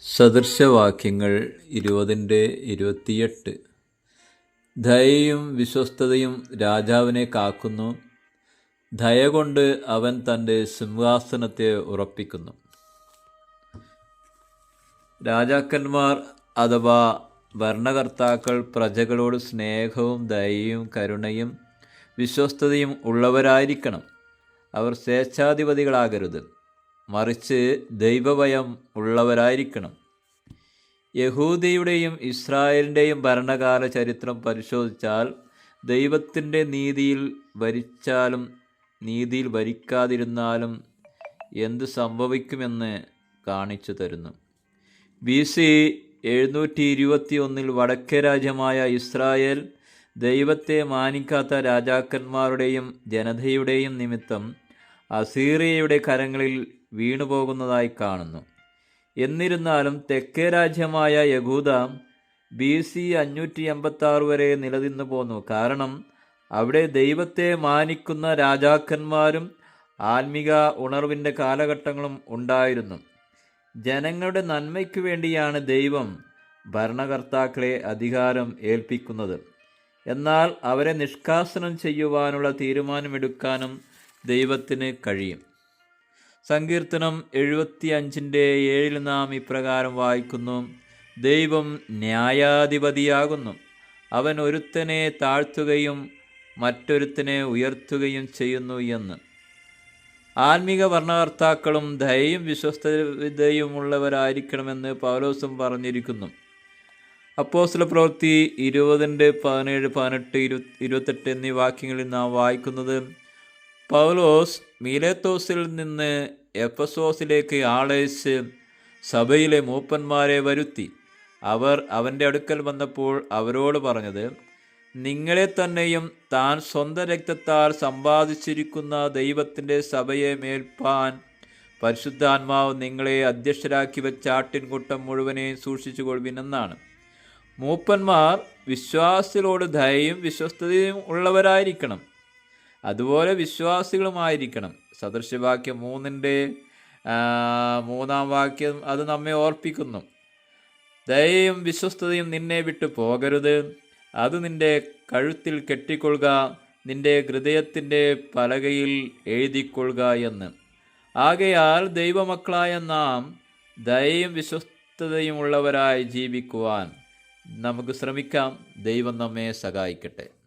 സദൃശവാക്യങ്ങൾ ഇരുപതിന്റെ ഇരുപത്തിയെട്ട്. ദയയും വിശ്വസ്തതയും രാജാവിനെ കാക്കുന്നു. ദയ കൊണ്ട് അവൻ തന്റെ സിംഹാസനത്തെ ഉറപ്പിക്കുന്നു. രാജാക്കന്മാർ അഥവാ ഭരണകർത്താക്കൾ പ്രജകളോട് സ്നേഹവും ദയയും കരുണയും വിശ്വസ്തതയും ഉള്ളവരായിരിക്കണം. അവർ സ്വേച്ഛാധിപതികളാകരുത്. മറിച്ച് ദൈവഭയം ഉള്ളവരായിരിക്കണം. യഹൂദിയുടെയും ഇസ്രായേലിന്റെയും ഭരണകാല ചരിത്രം പരിശോധിച്ചാൽ ദൈവത്തിന്റെ നീതിയിൽ ഭരിച്ചാലും നീതിയിൽ ഭരിക്കാതിരുന്നാലും എന്ത് സംഭവിക്കുമെന്ന് കാണിച്ചു തരുന്നു. ബി സി എഴുന്നൂറ്റി ഇരുപത്തി ഒന്നിൽ വടക്കേ രാജ്യമായ ഇസ്രായേൽ ദൈവത്തെ മാനിക്കാത്ത രാജാക്കന്മാരുടെയും ജനതയുടെയും നിമിത്തം അസീറിയയുടെ കരങ്ങളിൽ വീണുപോകുന്നതായി കാണുന്നു. എന്നിരുന്നാലും തെക്കേ രാജ്യമായ യഹൂദ ബി സി അഞ്ഞൂറ്റി എൺപത്തി വരെ നിലനിന്നു പോന്നു. കാരണം അവിടെ ദൈവത്തെ മാനിക്കുന്ന രാജാക്കന്മാരും ആത്മിക ഉണർവിന്റെ കാലഘട്ടങ്ങളും ഉണ്ടായിരുന്നു. ജനങ്ങളുടെ നന്മയ്ക്കു വേണ്ടിയാണ് ദൈവം ഭരണകർത്താക്കളെ അധികാരം ഏൽപ്പിക്കുന്നത്. എന്നാൽ അവരെ നിഷ്കാസനം ചെയ്യുവാനുള്ള തീരുമാനമെടുക്കാനും ദൈവത്തിന് കഴിയും. സങ്കീർത്തനം എഴുപത്തി അഞ്ചിന്റെ ഏഴിൽ നാം ഇപ്രകാരം വായിക്കുന്നു. ദൈവം ന്യായാധിപതിയാകുന്നു. അവൻ ഒരുത്തനെ താഴ്ത്തുകയും മറ്റൊരുത്തനെ ഉയർത്തുകയും ചെയ്യുന്നു എന്ന്. ആത്മീക ഭരണകർത്താക്കളും ദയയും വിശ്വസ്തതയും ഉള്ളവരായിരിക്കണമെന്ന് പൗലോസും പറഞ്ഞിരിക്കുന്നു. അപ്പോസ്ല പ്രവൃത്തി ഇരുപതിന്റെ പതിനേഴ് പതിനെട്ട് ഇരു ഇരുപത്തെട്ട് എന്നീ വാക്യങ്ങളിൽ നാം വായിക്കുന്നത് പൗലോസ് മീലേത്തോസിൽ നിന്ന് എഫസോസിലേക്ക് ആളയച്ച് സഭയിലെ മൂപ്പന്മാരെ വരുത്തി. അവർ അവന്റെ അടുക്കൽ വന്നപ്പോൾ അവരോട് പറഞ്ഞത് നിങ്ങളെ തന്നെയും താൻ സ്വന്തം രക്തത്താൽ സമ്പാദിച്ചിരിക്കുന്ന ദൈവത്തിന്റെ സഭയെ മേൽപ്പാൻ പരിശുദ്ധാത്മാവ് നിങ്ങളെ അധ്യക്ഷരാക്കി വെച്ച ആട്ടിൻകൂട്ടം മുഴുവനെയും സൂക്ഷിച്ചു കൊള്ളുവിനെന്നാണ് മൂപ്പന്മാർ വിശ്വാസത്തിലോട് ദയയും വിശ്വസ്തയും ഉള്ളവരായിരിക്കണം. അതുപോലെ വിശ്വാസികളുമായിരിക്കണം. സദൃശവാക്യം മൂന്നിന്റെ മൂന്നാം വാക്യം അത് നമ്മെ ഓർപ്പിക്കുന്നു. ദയയും വിശ്വസ്തതയും നിന്നെ വിട്ടു പോകരുത്. അത് നിന്റെ കഴുത്തിൽ കെട്ടിക്കൊള്ളുക നിന്റെ ഹൃദയത്തിന്റെ പലകയിൽ എഴുതിക്കൊള്ളുക എന്ന്. ആകയാൽ ദൈവമക്കളായ നാം ദയയും വിശ്വസ്തതയും ഉള്ളവരായി ജീവിക്കുവാൻ നമുക്ക് ശ്രമിക്കാം. ദൈവം നമ്മെ സഹായിക്കട്ടെ.